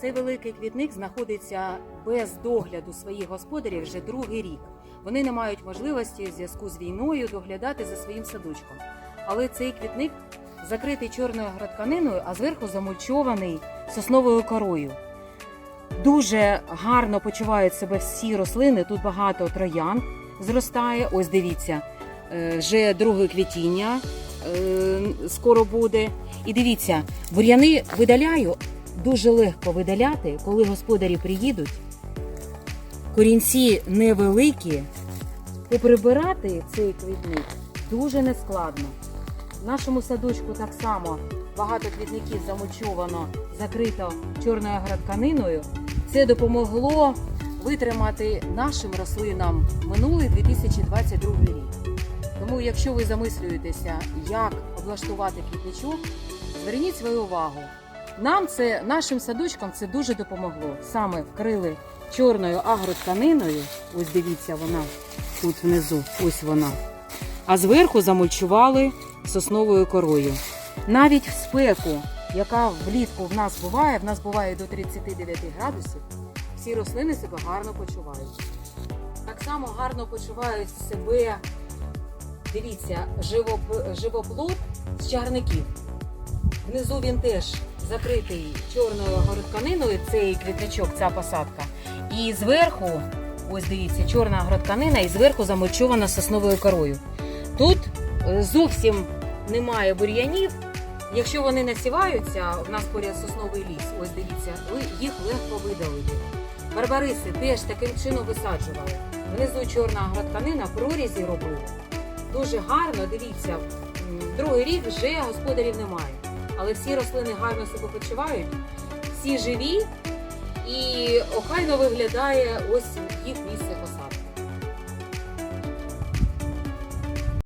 Цей великий квітник знаходиться без догляду своїх господарів вже другий рік. Вони не мають можливості в зв'язку з війною доглядати за своїм садочком. Але цей квітник закритий чорною градканиною, а зверху замульчований сосновою корою. Дуже гарно почувають себе всі рослини. Тут багато троян зростає. Ось дивіться, е, вже друге квітіння е, скоро буде. І дивіться, бур'яни видаляю дуже легко видаляти, коли господарі приїдуть. Корінці невеликі. Поприбирати цей квітник дуже нескладно. В нашому садочку так само багато квітників замульчовано, закрито чорною градканиною. Це допомогло витримати нашим рослинам минулий 2022 рік. Тому, якщо ви замислюєтеся, як облаштувати квітничок, зверніть свою увагу. Нам це нашим садочкам це дуже допомогло. Саме вкрили чорною агротканиною. Ось дивіться, вона тут внизу, ось вона. А зверху замульчували сосновою корою. Навіть в спеку, яка влітку в нас буває, в нас буває до 39 градусів, всі рослини себе гарно почувають. Так само гарно почувають себе, дивіться, живоп- живоплод з чарників. Внизу він теж закритий чорною горотканиною, цей квітничок, ця посадка. І зверху, ось дивіться, чорна гротканина, і зверху замульчована сосновою корою. Тут е, зовсім немає бур'янів. Якщо вони насіваються, в нас поряд сосновий ліс, ось дивіться, їх легко видалити. Барбариси теж таким чином висаджували. Внизу чорна гротканина, прорізі робили. Дуже гарно, дивіться, другий рік вже господарів немає. Але всі рослини гарно себе почувають, всі живі і охайно виглядає ось їх місце.